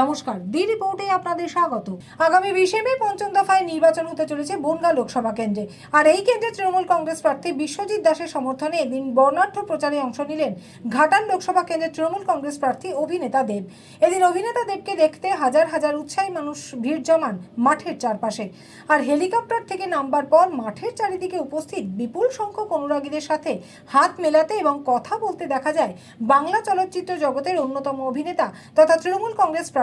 নমস্কার, দি রিপোর্টে আপনাদের স্বাগত। আগামী বিশে মে পঞ্চম দফায় নির্বাচন হতে চলেছে বনগা লোকসভা কেন্দ্রে। আর এই কেন্দ্রে তৃণমূল কংগ্রেস প্রার্থী বিশ্বজিৎ দাসের সমর্থনে এদিন বর্ণাঢ্য প্রচারে অংশ নিলেন ঘাটাল লোকসভা কেন্দ্রের তৃণমূল কংগ্রেস প্রার্থী অভিনেতা দেব। এদিন অভিনেতা দেবকে দেখতে হাজার হাজার উৎসাহী মানুষ, ভিড় জমান মাঠের চারপাশে। আর হেলিকপ্টার থেকে নামবার পর মাঠের চারিদিকে উপস্থিত বিপুল সংখ্যক অনুরাগীদের সাথে হাত মেলাতে এবং কথা বলতে দেখা যায় বাংলা চলচ্চিত্র জগতের অন্যতম অভিনেতা তথা তৃণমূল কংগ্রেস প্রার্থী।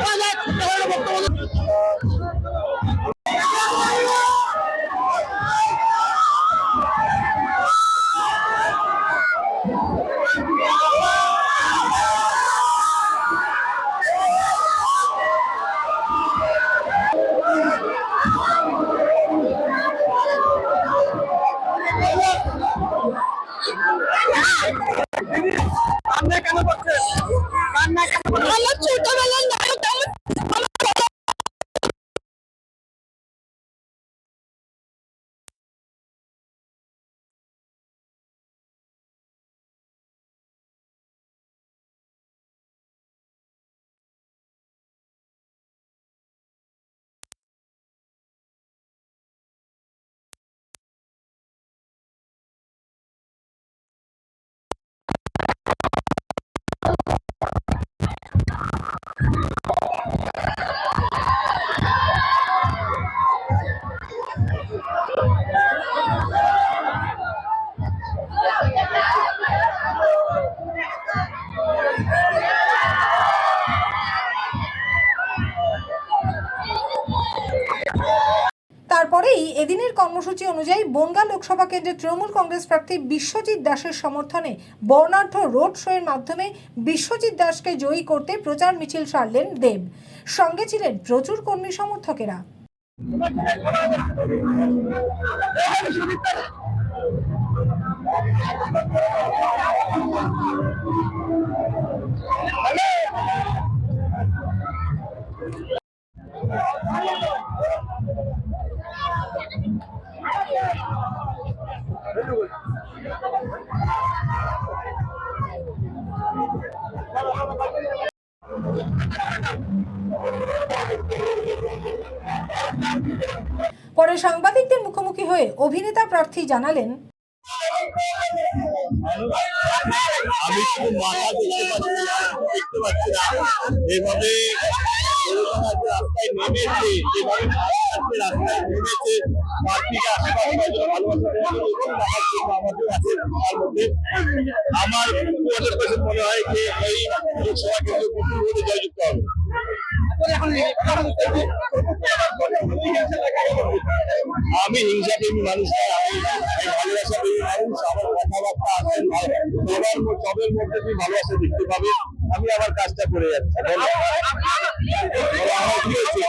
One ¡Vamos! ¡Vamos! ¡Vamos! এদিনের কর্মসূচি অনুযায়ী বনগা লোকসভা কেন্দ্রের তৃণমূল কংগ্রেস প্রার্থী বিশ্বজিৎ দাসের সমর্থনে বর্ণাঢ্য রোড শোয়ের মাধ্যমে বিশ্বজিৎ দাসকে জয়ী করতে প্রচার মিছিল সারলেন দেব। সঙ্গে ছিলেন প্রচুর কর্মী সমর্থকেরা। পরে সাংবাদিকদের মুখোমুখি হয়ে অভিনেতা প্রার্থী জানালেন আমার মনে হয় যে এই লোকসভা কেন্দ্র জয়যুক্ত হবে। আমি হিংসা প্রেমী মানুষ আমি ভালোবাসা প্রেমী মানুষ আমার কথাবার্তা আসেন সবার সবের মধ্যে তুমি ভালোবাসা দেখতে পাবে। আমি আমার কাজটা করে যাচ্ছি বলো। বলো, আমার কি হয়েছে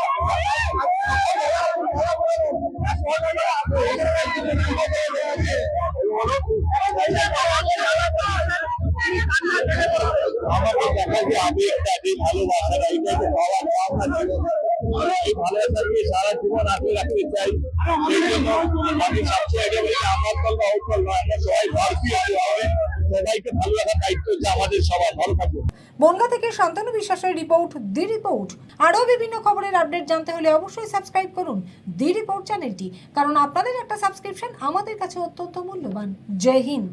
বনগা থেকে শান্তনু বিশ্বাসের রিপোর্ট, দি রিপোর্ট। আরও বিভিন্ন খবরের আপডেট জানতে হলে অবশ্যই সাবস্ক্রাইব করুন দি রিপোর্ট চ্যানেলটি, কারণ আপনাদের একটা সাবস্ক্রিপশন আমাদের কাছে অত্যন্ত মূল্যবান। জয় হিন্দ।